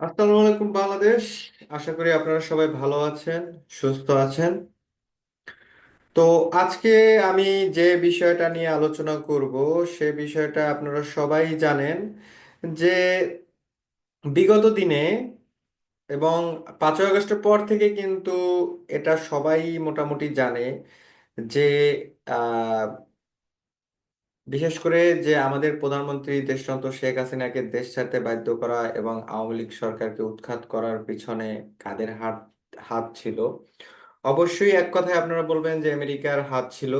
আসসালামু আলাইকুম বাংলাদেশ। আশা করি আপনারা সবাই ভালো আছেন সুস্থ আছেন। তো আজকে আমি যে বিষয়টা নিয়ে আলোচনা করব সে বিষয়টা আপনারা সবাই জানেন যে বিগত দিনে এবং পাঁচই আগস্টের পর থেকে কিন্তু এটা সবাই মোটামুটি জানে যে আহ, বিশেষ করে যে আমাদের প্রধানমন্ত্রী দেশরত্ন শেখ হাসিনাকে দেশ ছাড়তে বাধ্য করা এবং আওয়ামী লীগ সরকারকে উৎখাত করার পিছনে কাদের হাত হাত ছিল? অবশ্যই এক কথায় আপনারা বলবেন যে আমেরিকার হাত ছিল।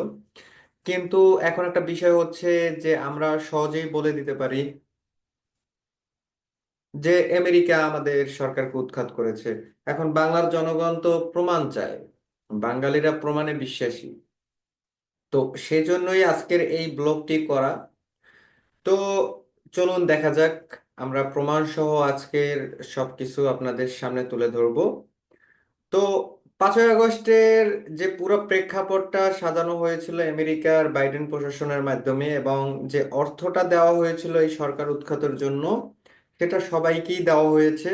কিন্তু এখন একটা বিষয় হচ্ছে যে আমরা সহজেই বলে দিতে পারি যে আমেরিকা আমাদের সরকারকে উৎখাত করেছে। এখন বাংলার জনগণ তো প্রমাণ চায়। বাঙালিরা প্রমাণে বিশ্বাসী। তো সেজন্যই আজকের এই ব্লগটি করা। তো চলুন দেখা যাক, আমরা প্রমাণ সহ আজকের সবকিছু আপনাদের সামনে তুলে ধরবো। তো পাঁচই আগস্টের যে পুরো প্রেক্ষাপটটা সাজানো হয়েছিল আমেরিকার বাইডেন প্রশাসনের মাধ্যমে এবং যে অর্থটা দেওয়া হয়েছিল এই সরকার উৎখাতের জন্য, সেটা সবাইকেই দেওয়া হয়েছে।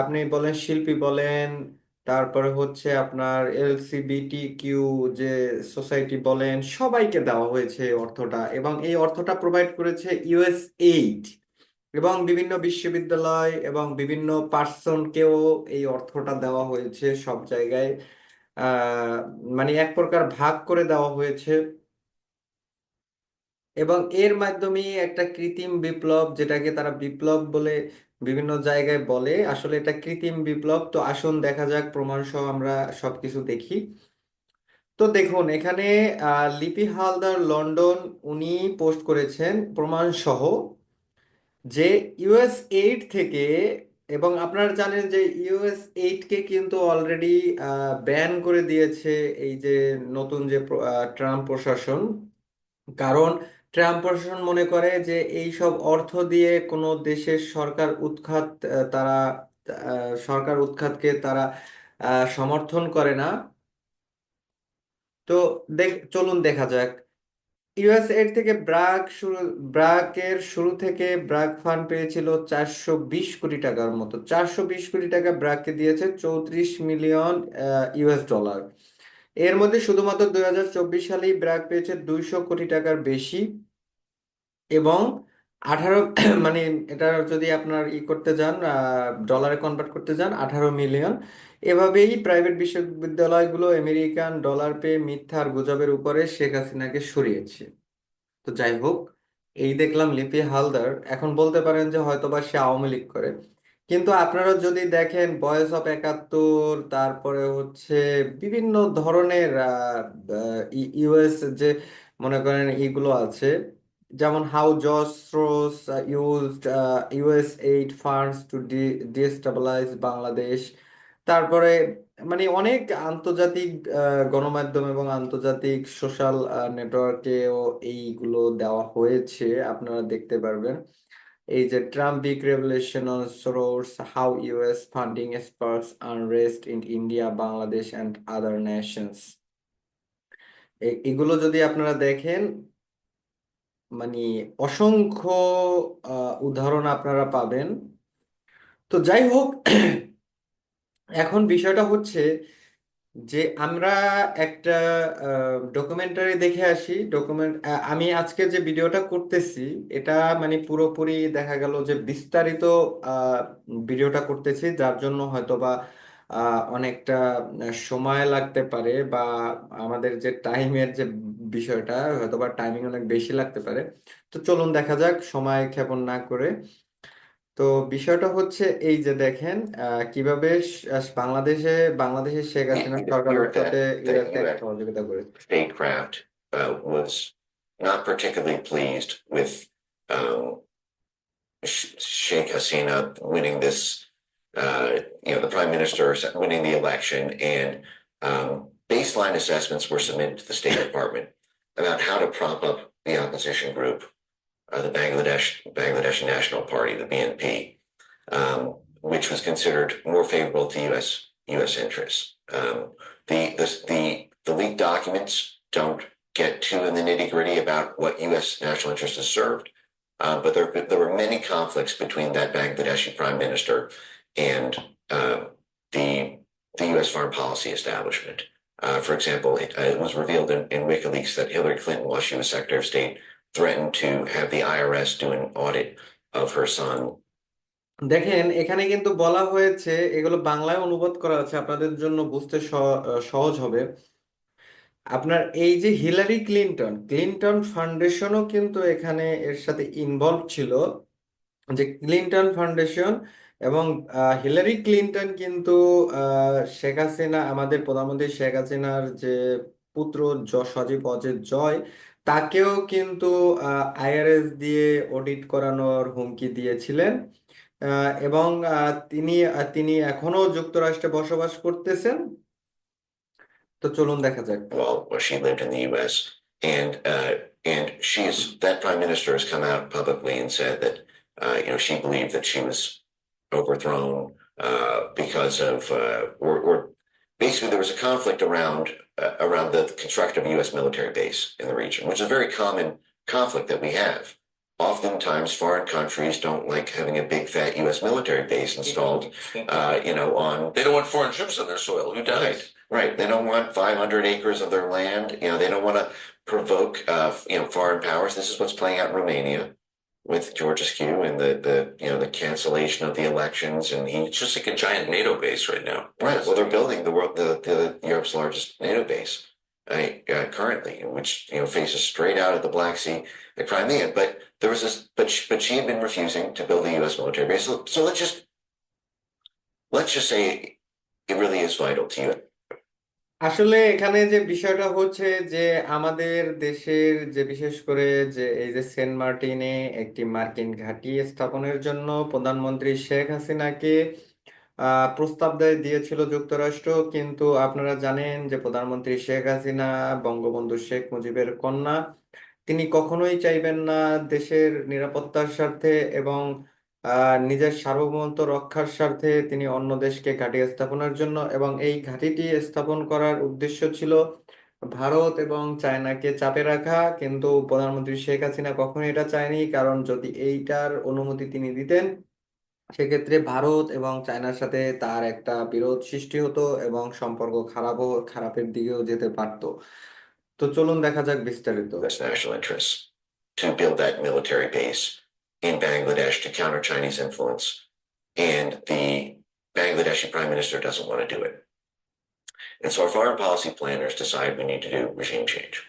আপনি বলেন, শিল্পী বলেন তারপরে হচ্ছে আপনার এলসিবিটি কিউ যে সোসাইটি বলেন, সবাইকে দেওয়া হয়েছে অর্থটা এবং এই অর্থটা প্রোভাইড করেছে ইউএস এইড এবং বিভিন্ন বিশ্ববিদ্যালয় এবং বিভিন্ন পার্সনকেও এই অর্থটা দেওয়া হয়েছে সব জায়গায়। মানে এক প্রকার ভাগ করে দেওয়া হয়েছে। এবং এর মাধ্যমে একটা কৃত্রিম বিপ্লব যেটাকে তারা বিপ্লব বলে বিভিন্ন জায়গায় বলে, আসলে এটা কৃত্রিম বিপ্লব। তো আসুন দেখা যাক প্রমাণ সহ আমরা সবকিছু দেখি। তো দেখুন, এখানে লিপি হালদার লন্ডন উনি পোস্ট করেছেন প্রমাণ সহ যে ইউএস এইড থেকে, এবং আপনারা জানেন যে ইউএস এইটকে কিন্তু অলরেডি ব্যান করে দিয়েছে এই যে নতুন যে ট্রাম্প প্রশাসন। কারণ ট্রাম্প প্রশাসন মনে করে যে এই সব অর্থ দিয়ে কোনো দেশের সরকার উৎখাত তারা সরকার উৎখাতকে তারা সমর্থন করে না। তো দেখ, চলুন দেখা যাক। ইউএস এর থেকে ব্রাক শুরু, ব্রাকের শুরু থেকে ব্রাক ফান্ড পেয়েছিল চারশো বিশ কোটি টাকার মতো। চারশো বিশ কোটি টাকা ব্রাককে দিয়েছে চৌত্রিশ মিলিয়ন ইউএস ডলার এর মধ্যে শুধুমাত্র দুই হাজার চব্বিশ সালেই ব্র্যাক পেয়েছে দুইশো কোটি টাকার বেশি। এবং আঠারো মানে এটা যদি আপনার ই করতে যান ডলারে কনভার্ট করতে যান, আঠারো মিলিয়ন এভাবেই প্রাইভেট বিশ্ববিদ্যালয়গুলো আমেরিকান ডলার পেয়ে মিথ্যা আর গুজবের উপরে শেখ হাসিনাকে সরিয়েছে। তো যাই হোক, এই দেখলাম লিপি হালদার। এখন বলতে পারেন যে হয়তোবা সে আওয়ামী লীগ করে। কিন্তু আপনারা যদি দেখেন ভয়েস অফ একাত্তর, তারপরে হচ্ছে বিভিন্ন ধরনের ইউএস যে মনে করেন ইগুলো আছে যেমন how George Soros used US aid funds to destabilize Bangladesh তারপরে মানে অনেক আন্তর্জাতিক গণমাধ্যম এবং আন্তর্জাতিক সোশ্যাল নেটওয়ার্কেও এইগুলো দেওয়া হয়েছে, আপনারা দেখতে পারবেন। এই যে Trump big revelation on source how US funding sparks unrest in India Bangladesh and other nations এগুলো যদি আপনারা দেখেন মানে অসংখ্য উদাহরণ আপনারা পাবেন। তো যাই হোক, এখন বিষয়টা হচ্ছে যে আমরা একটা ডকুমেন্টারি দেখে আসি। ডকুমেন্ট আমি আজকে যে ভিডিওটা করতেছি, এটা মানে পুরোপুরি দেখা গেল যে বিস্তারিত ভিডিওটা করতেছি। যার জন্য হয়তোবা অনেকটা সময় লাগতে পারে বা আমাদের যে টাইমের যে বিষয়টা হয়তোবা টাইমিং অনেক বেশি লাগতে পারে। তো চলুন দেখা যাক সময় ক্ষেপণ না করে। তো বিষয়টা হচ্ছে এই যে দেখেন কীভাবে বাংলাদেশে বাংলাদেশে শেখ হাসিনা it সরকার appeared উৎখাতে that the ইউএসএ US সহযোগিতা করেছে। statecraft uh, was not particularly pleased with um, Sheikh Hasina winning this, uh, you know, the prime minister winning the election, and um, baseline assessments were submitted to the State Department about how to prop up the opposition group, uh, the Bangladesh Bangladesh National Party, the BNP, um, which was considered more favorable to U.S. U.S. interests. Um, the, the the the leaked documents don't get too in the nitty gritty about what U.S. national interest is served, uh, but there there were many conflicts between that Bangladeshi prime minister and uh, the the U.S. foreign policy establishment. Uh, for example, it, uh, it was revealed in, in WikiLeaks that Hillary Clinton, while she was Secretary of State, threatened to have the IRS do an audit of her son. দেখেন এখানে কিন্তু বলা হয়েছে এগুলো বাংলায় অনুবাদ করা আছে আপনাদের জন্য বুঝতে সহজ হবে আপনার এই যে হিলারি ক্লিনটন ক্লিনটন ফাউন্ডেশনও কিন্তু এখানে এর সাথে ইনভলভ ছিল যে ক্লিনটন ফাউন্ডেশন এবং হিলারি ক্লিন্টন কিন্তু শেখ হাসিনা আমাদের প্রধানমন্ত্রী শেখ হাসিনার যে পুত্র সজীব অজিত জয় তাকেও কিন্তু আইআরএস দিয়ে অডিট করানোর হুমকি দিয়েছিলেন এবং তিনি তিনি এখনও যুক্তরাষ্ট্রে বসবাস করতেছেন তো চলুন দেখা যাক she lived in the US. And uh, and she's that prime minister has come out publicly and said that uh, you know she believed that she was overthrown uh, because of uh, or, or basically there was a conflict around uh, around the construction of a U.S. military base in the region, which is a very common conflict that we have. Oftentimes, foreign countries don't like having a big fat U.S. military base installed, uh, you know, on They don't want foreign ships on their soil. Who died? Right, right. They don't want five hundred acres of their land. You know, they don't want to provoke, uh, you know, foreign powers. This is what's playing out in Romania with George Askew and the, the, you know, the cancellation of the elections. And he's just like a giant NATO base right now. right. Well, they're building the world, the, the Europe's largest NATO base, uh, uh, currently, which, you know, faces straight out of the Black Sea, the Crimea. But there was this, but, she, but she had been refusing to build a U.S. military base. So, so let's just, let's just say it really is vital to you. আসলে এখানে যে বিষয়টা হচ্ছে যে আমাদের দেশের যে বিশেষ করে যে এই যে সেন্ট মার্টিনে একটি মার্কিন ঘাঁটি স্থাপনের জন্য প্রধানমন্ত্রী শেখ হাসিনাকে প্রস্তাব দেয় দিয়েছিল যুক্তরাষ্ট্র। কিন্তু আপনারা জানেন যে প্রধানমন্ত্রী শেখ হাসিনা, বঙ্গবন্ধু শেখ মুজিবের কন্যা, তিনি কখনোই চাইবেন না দেশের নিরাপত্তার স্বার্থে এবং আহ, নিজের সার্বভৌমত্ব রক্ষার স্বার্থে তিনি অন্য দেশকে ঘাঁটি স্থাপনের জন্য এবং এই ঘাঁটিটি স্থাপন করার উদ্দেশ্য ছিল ভারত এবং চায়নাকে চাপে রাখা। কিন্তু প্রধানমন্ত্রী শেখ হাসিনা কখনো এটা চায়নি কারণ যদি এইটার অনুমতি তিনি দিতেন সেক্ষেত্রে ভারত এবং চায়নার সাথে তার একটা বিরোধ সৃষ্টি হতো এবং সম্পর্ক খারাপও খারাপের দিকেও যেতে পারতো। তো চলুন দেখা যাক বিস্তারিত। In Bangladesh to counter Chinese influence. And the Bangladeshi prime minister doesn't want to do it. And so our foreign policy planners decide we need to do regime change.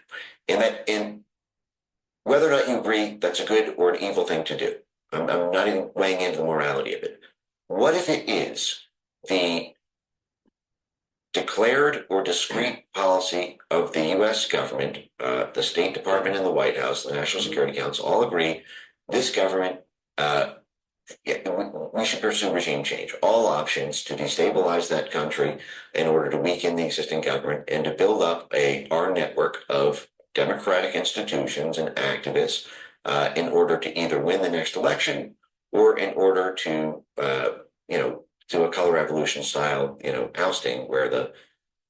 And that, and whether or not you agree that's a good or an evil thing to do, I'm, I'm not even weighing into the morality of it. What if it is the declared or discrete policy of the US government, uh, the State Department and the White House, the National Security Council all agree this government, uh, we should pursue regime change, all options to destabilize that country in order to weaken the existing government and to build up a our network of democratic institutions and activists uh, in order to either win the next election or in order to uh, you know do a color revolution style you know ousting where the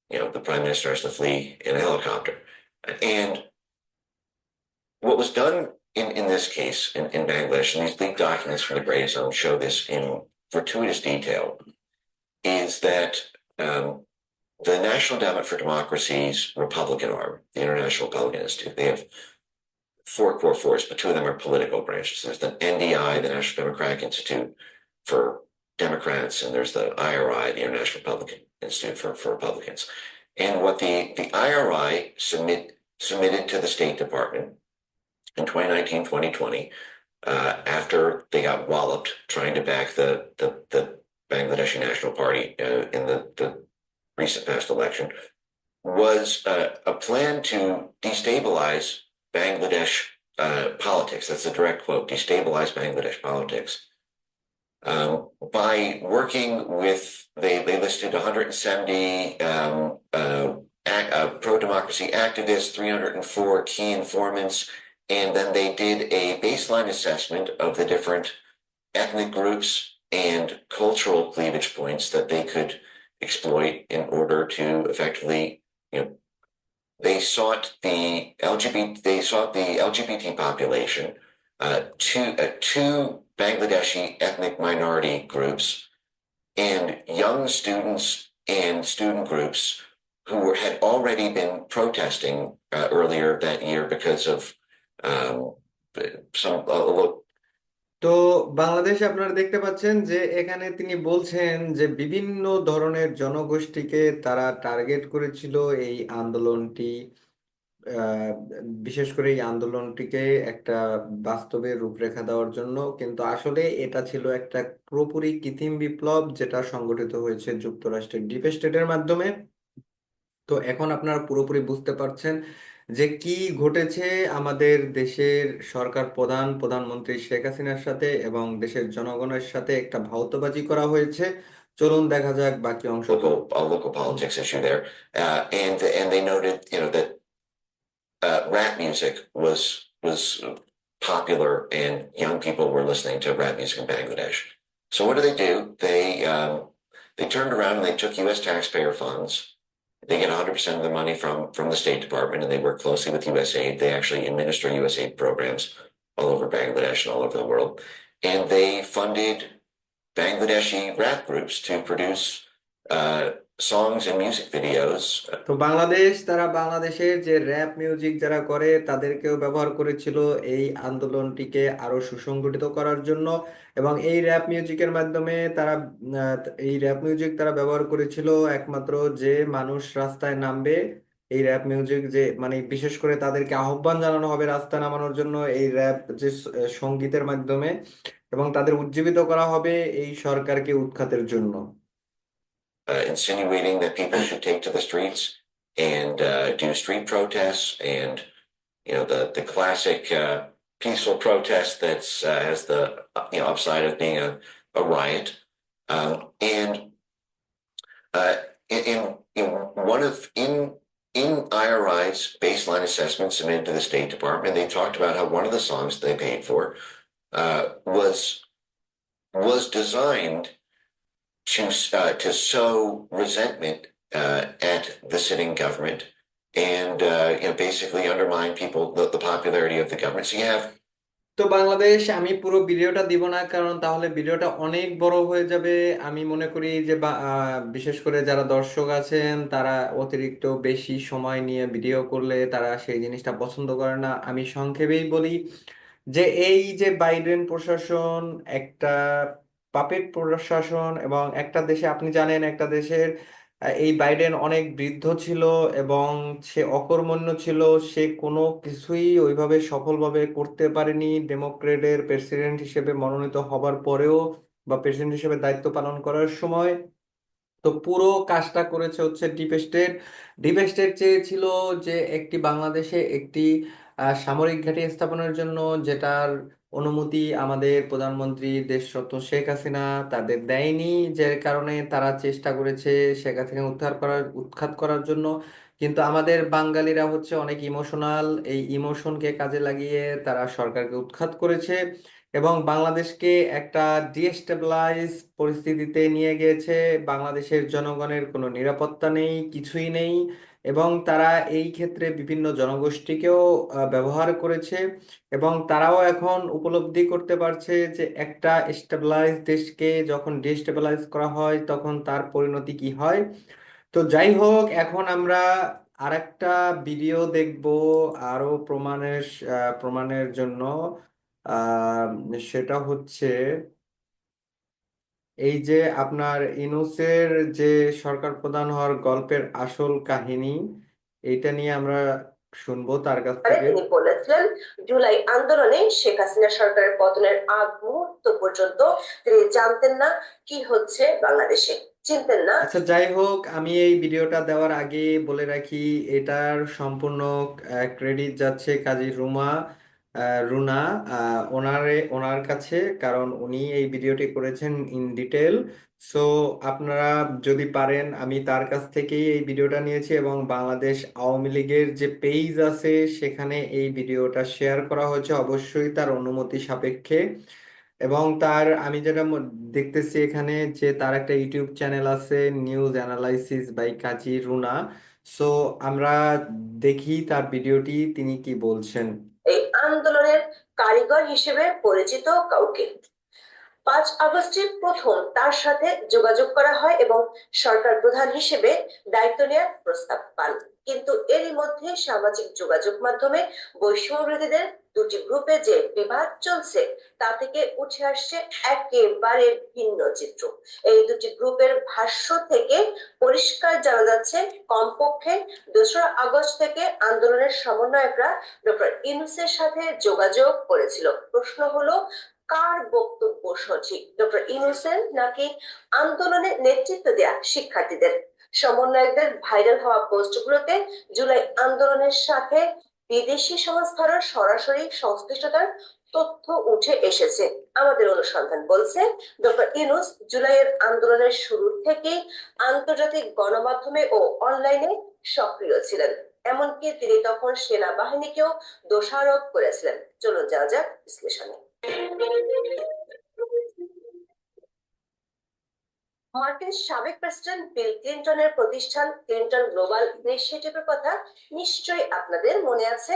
you know the prime minister has to flee in a helicopter. And what was done in, in this case in, in Bangladesh, and these leaked documents from the Grey Zone show this in gratuitous detail, is that um, the National Endowment for Democracy's Republican arm, the International Republican Institute, they have four core force, but two of them are political branches. There's the NDI, the National Democratic Institute for Democrats, and there's the IRI, the International Republican Institute for, for Republicans. And what the, the IRI submit submitted to the State Department in 2019, 2020, uh, after they got walloped trying to back the the, the Bangladeshi National Party uh, in the, the recent past election, was uh, a plan to destabilize Bangladesh uh, politics. That's a direct quote: destabilize Bangladesh politics. Um, by working with, they, they listed 170 um, uh, uh, pro democracy activists, 304 key informants, and then they did a baseline assessment of the different ethnic groups and cultural cleavage points that they could exploit in order to effectively, you know, they sought the LGBT, they sought the LGBT population, uh, two, uh, two Bangladeshi ethnic minority groups, and young students and student groups who were, had already been protesting uh, earlier that year because of তো বাংলাদেশে আপনারা দেখতে পাচ্ছেন যে এখানে তিনি বলছেন যে বিভিন্ন ধরনের জনগোষ্ঠীকে তারা টার্গেট করেছিল এই আন্দোলনটি বিশেষ করে এই আন্দোলনটিকে একটা বাস্তবে রূপরেখা দেওয়ার জন্য। কিন্তু আসলে এটা ছিল একটা পুরোপুরি কৃত্রিম বিপ্লব যেটা সংগঠিত হয়েছে যুক্তরাষ্ট্রের ডিপ স্টেটের মাধ্যমে। তো এখন আপনারা পুরোপুরি বুঝতে পারছেন যে কি ঘটেছে আমাদের দেশের সরকার প্রধান প্রধানমন্ত্রী শেখ হাসিনার সাথে এবং দেশের জনগণের সাথে একটা ভাওতাবাজি করা হয়েছে চলুন দেখা যাক বাকি a local politics issue there, uh, and and they noted you know that uh, rap music was was popular and young people were listening to rap music in Bangladesh. So what do they do? They um, they turned around and they took U.S. taxpayer funds. They get 100% of the money from from the State Department, and they work closely with USAID. They actually administer USAID programs all over Bangladesh and all over the world, and they funded Bangladeshi rap groups to produce uh, songs and music videos. তো বাংলাদেশ, তারা বাংলাদেশের যে rap music যারা করে, তাদেরকেও ব্যবহার করেছিল এই আন্দোলনটিকে আরও সুসংগঠিত করার জন্য। এবং এই র্যাপ মিউজিকের মাধ্যমে তারা এই র্যাপ মিউজিক তারা ব্যবহার করেছিল একমাত্র যে মানুষ রাস্তায় নামবে। এই র্যাপ মিউজিক যে মানে বিশেষ করে তাদেরকে আহ্বান জানানো হবে রাস্তায় নামানোর জন্য এই র্যাপ যে সঙ্গীতের মাধ্যমে। এবং তাদের উজ্জীবিত করা হবে এই সরকারকে উৎখাতের জন্য। Uh, insinuating that people should take to the streets and uh, do street protests and you know the the classic uh, peaceful protest that's uh, has the you know upside of being a, a riot. Um, and uh, in, in in one of in in IRI's baseline assessment submitted to the State Department they talked about how one of the songs they paid for uh, was was designed to uh, to sow resentment uh, at the sitting government and uh, you know basically undermine people the, the popularity of the government. So you have তো বাংলাদেশ আমি পুরো ভিডিওটা দিব না কারণ তাহলে ভিডিওটা অনেক বড় হয়ে যাবে আমি মনে করি যে বিশেষ করে যারা দর্শক আছেন তারা অতিরিক্ত বেশি সময় নিয়ে ভিডিও করলে তারা সেই জিনিসটা পছন্দ করে না আমি সংক্ষেপেই বলি যে এই যে বাইডেন প্রশাসন একটা পাপেট প্রশাসন এবং একটা দেশে, আপনি জানেন একটা দেশের এই বাইডেন অনেক বৃদ্ধ ছিল এবং সে অকর্মণ্য ছিল, সে কোনো কিছুই ওইভাবে সফলভাবে করতে পারেনি। ডেমোক্রেটের প্রেসিডেন্ট হিসেবে মনোনীত হবার পরেও বা প্রেসিডেন্ট হিসেবে দায়িত্ব পালন করার সময় তো পুরো কাজটা করেছে হচ্ছে ডিপ স্টেট। ডিপ স্টেট চেয়েছিল যে একটি বাংলাদেশে একটি সামরিক ঘাঁটি স্থাপনের জন্য যেটার অনুমতি আমাদের প্রধানমন্ত্রী দেশরত্ন শেখ হাসিনা তাদের দেয়নি, যে কারণে তারা চেষ্টা করেছে শেখ হাসিনা উদ্ধার করার, উৎখাত করার জন্য। কিন্তু আমাদের বাঙালিরা হচ্ছে অনেক ইমোশনাল এই ইমোশনকে কাজে লাগিয়ে তারা সরকারকে উৎখাত করেছে এবং বাংলাদেশকে একটা ডিস্টেবিলাইজ পরিস্থিতিতে নিয়ে গিয়েছে। বাংলাদেশের জনগণের কোনো নিরাপত্তা নেই, কিছুই নেই। এবং তারা এই ক্ষেত্রে বিভিন্ন জনগোষ্ঠীকেও ব্যবহার করেছে এবং তারাও এখন উপলব্ধি করতে পারছে যে একটা স্টেবিলাইজ দেশকে যখন ডিস্টেবিলাইজ করা হয় তখন তার পরিণতি কি হয়। তো যাই হোক, এখন আমরা আরেকটা ভিডিও দেখব আরও প্রমাণের প্রমাণের জন্য। সেটা হচ্ছে এই যে আপনার ইউনূসের যে সরকার প্রধান হওয়ার গল্পের আসল কাহিনী এটা নিয়ে আমরা শুনব তার কাছ থেকে। তিনি বলেছিলেন জুলাই আন্দোলনে শেখ হাসিনা সরকারের পতনের আগ মুহূর্ত পর্যন্ত তিনি জানতেন না কি হচ্ছে বাংলাদেশে চিনতেন না। আচ্ছা যাই হোক আমি এই ভিডিওটা দেওয়ার আগে বলে রাখি এটার সম্পূর্ণ ক্রেডিট যাচ্ছে কাজী রুমা। রুনা ওনারে, ওনার কাছে, কারণ উনি এই ভিডিওটি করেছেন ইন ডিটেল সো আপনারা যদি পারেন, আমি তার কাছ থেকেই এই ভিডিওটা নিয়েছি এবং বাংলাদেশ আওয়ামী লীগের যে পেজ আছে, সেখানে এই ভিডিওটা শেয়ার করা হয়েছে। অবশ্যই তার অনুমতি সাপেক্ষে। এবং তার, আমি যেটা দেখতেছি এখানে যে তার একটা ইউটিউব চ্যানেল আছে news analysis by Kazi Runa. So আমরা দেখি তার ভিডিওটি, তিনি কি বলছেন। আন্দোলনের কারিগর হিসেবে পরিচিত কাউকে। পাঁচ আগস্টে প্রথম তার সাথে যোগাযোগ করা হয় এবং সরকার প্রধান হিসেবে দায়িত্ব নেওয়ার প্রস্তাব পান। কিন্তু এরই মধ্যে সামাজিক যোগাযোগ মাধ্যমে বৈষম্যবিরোধীদের দুটি গ্রুপে যে বিবাদ চলছে, তা থেকে উঠে আসছে একেবারে ভিন্ন চিত্র। এই দুটি গ্রুপের ভাষ্য থেকে পরিষ্কার জানা যাচ্ছে, কমপক্ষে দোসরা আগস্ট থেকে আন্দোলনের সমন্বয়করা ডক্টর ইউনুসের সাথে যোগাযোগ করেছিল। প্রশ্ন হলো কার বক্তব্য সঠিক? ডক্টর ইউনুসেন নাকি আন্দোলনে নেতৃত্ব দেয়া শিক্ষার্থীদের? সমন্বয়কদের ভাইরাল হওয়া পোস্টগুলোতে জুলাই আন্দোলনের সাথে বিদেশি সংস্থার সরাসরি সংশ্লিষ্টতার তথ্য উঠে এসেছে। আমাদের অনুসন্ধান বলছে, ডক্টর ইনুস জুলাইয়ের আন্দোলনের শুরু থেকেই আন্তর্জাতিক গণমাধ্যমে ও অনলাইনে সক্রিয় ছিলেন। এমনকি তিনি তখন সেনাবাহিনীকেও দোষারোপ করেছিলেন। চলুন যাওয়া যাক বিশ্লেষণে। মার্কিন সাবেক প্রেসিডেন্ট বিল ক্লিন্টনের প্রতিষ্ঠান ক্লিন্টন গ্লোবাল ইনিশিয়েটিভের কথা নিশ্চয়ই আপনাদের মনে আছে,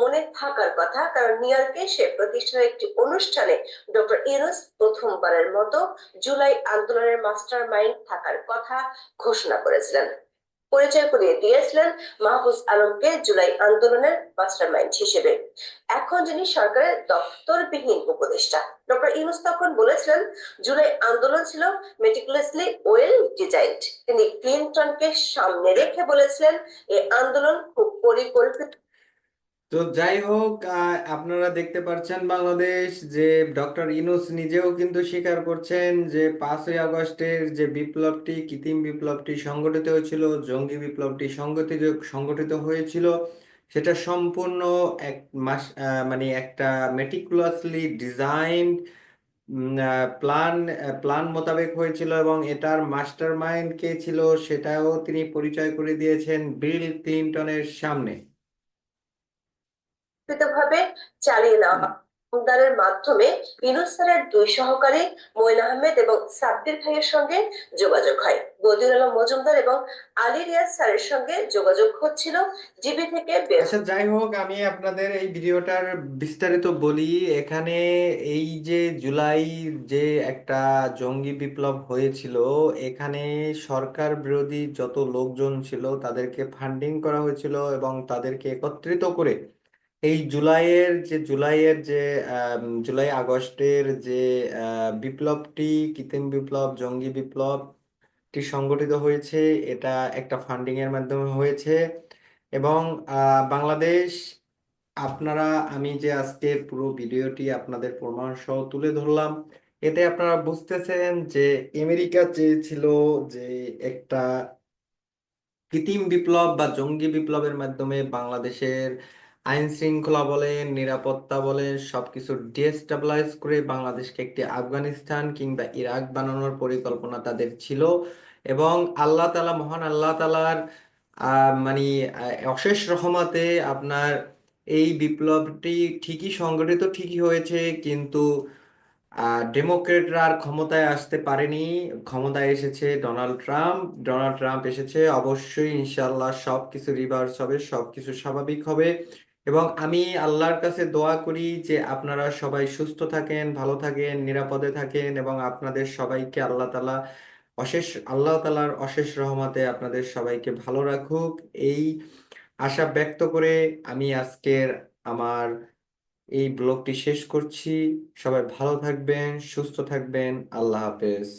মনে থাকার কথা, কারণ নিউ ইয়র্কে সে প্রতিষ্ঠানের একটি অনুষ্ঠানে ডক্টর ইউনুস প্রথমবারের মতো জুলাই আন্দোলনের মাস্টার মাইন্ড থাকার কথা ঘোষণা করেছিলেন। পরিচয় করিয়ে দিয়েছিলেন মাহফুজ আলমকে জুলাই আন্দোলনের মাস্টার মাইন্ড হিসেবে। এখন যিনি সরকারের দপ্তরবিহীন উপদেষ্টা। ডক্টর ইউনুস তখন বলেছিলেন, জুলাই আন্দোলন ছিল মেটিকুলাসলি ওয়েল ডিজাইন্ড তিনি ক্লিনটনকে সামনে রেখে বলেছিলেন, এই আন্দোলন খুব পরিকল্পিত। তো যাই হোক আপনারা দেখতে পাচ্ছেন বাংলাদেশ যে ডক্টর ইনুস নিজেও কিন্তু স্বীকার করছেন যে পাঁচই আগস্টের যে বিপ্লবটি, কৃত্রিম বিপ্লবটি সংগঠিত হয়েছিল, জঙ্গি বিপ্লবটি সংগঠিত সংগঠিত হয়েছিল, সেটা সম্পূর্ণ এক মাস মানে একটা মেটিকুলাসলি ডিজাইনড প্ল্যান প্ল্যান মোতাবেক হয়েছিল এবং এটার মাস্টার মাইন্ড কে ছিল সেটাও তিনি পরিচয় করে দিয়েছেন বিল ক্লিনটনের সামনে। ভাবে চালিয়ে নেওয়া আমদারের মাধ্যমে ইউনুস স্যারের দুই সহকারী মঈন আহমেদ এবং সাব্বির ভাইয়ের সঙ্গে যোগাযোগ হয়। বদিউল আলম মজুমদার এবং আলী রিয়াজ স্যারের সঙ্গে যোগাযোগ হচ্ছিল জিবি থেকে আচ্ছা যাই হোক, আমি আপনাদের এই ভিডিওটার বিস্তারিত বলি। এখানে এই যে জুলাই যে একটা জঙ্গি বিপ্লব হয়েছিল, এখানে সরকার বিরোধী যত লোকজন ছিল তাদেরকে ফান্ডিং করা হয়েছিল এবং তাদেরকে একত্রিত করে এই জুলাইয়ের যে জুলাইয়ের যে জুলাই আগস্টের যে বিপ্লবটি, কৃত্রিম বিপ্লব, জঙ্গি বিপ্লবটি সংগঠিত হয়েছে, এটা একটা ফান্ডিং এর মাধ্যমে হয়েছে এবং বাংলাদেশ, আপনারা, আমি যে আজকে পুরো ভিডিওটি আপনাদের প্রমাণ সহ তুলে ধরলাম, এতে আপনারা বুঝতেছেন যে আমেরিকা চেয়েছিল যে একটা কৃত্রিম বিপ্লব বা জঙ্গি বিপ্লবের মাধ্যমে বাংলাদেশের আইন শৃঙ্খলা বলেন, নিরাপত্তা বলেন, সবকিছু ডিস্টেবিলাইজ করে বাংলাদেশকে একটি আফগানিস্তান কিংবা ইরাক বানানোর পরিকল্পনা তাদের ছিল এবং আল্লাহ তালা মহান আল্লাহ তালার মানে অশেষ রহমাতে আপনার এই বিপ্লবটি ঠিকই সংগঠিত ঠিকই হয়েছে কিন্তু ডেমোক্রেটরা আর ক্ষমতায় আসতে পারেনি। ক্ষমতায় এসেছে ডোনাল্ড ট্রাম্প। ডোনাল্ড ট্রাম্প এসেছে, অবশ্যই ইনশাল্লাহ সব কিছু রিভার্স হবে সব কিছু স্বাভাবিক হবে। এবং আমি আল্লাহর কাছে দোয়া করি যে আপনারা সবাই সুস্থ থাকেন, ভালো থাকেন, নিরাপদে থাকেন এবং আপনাদের সবাইকে আল্লাহ তালা অশেষ, আল্লাহ তালার অশেষ রহমতে আপনাদের সবাইকে ভালো রাখুক। এই আশা ব্যক্ত করে আমি আজকের আমার এই ব্লগটি শেষ করছি। সবাই ভালো থাকবেন, সুস্থ থাকবেন। আল্লাহ হাফেজ।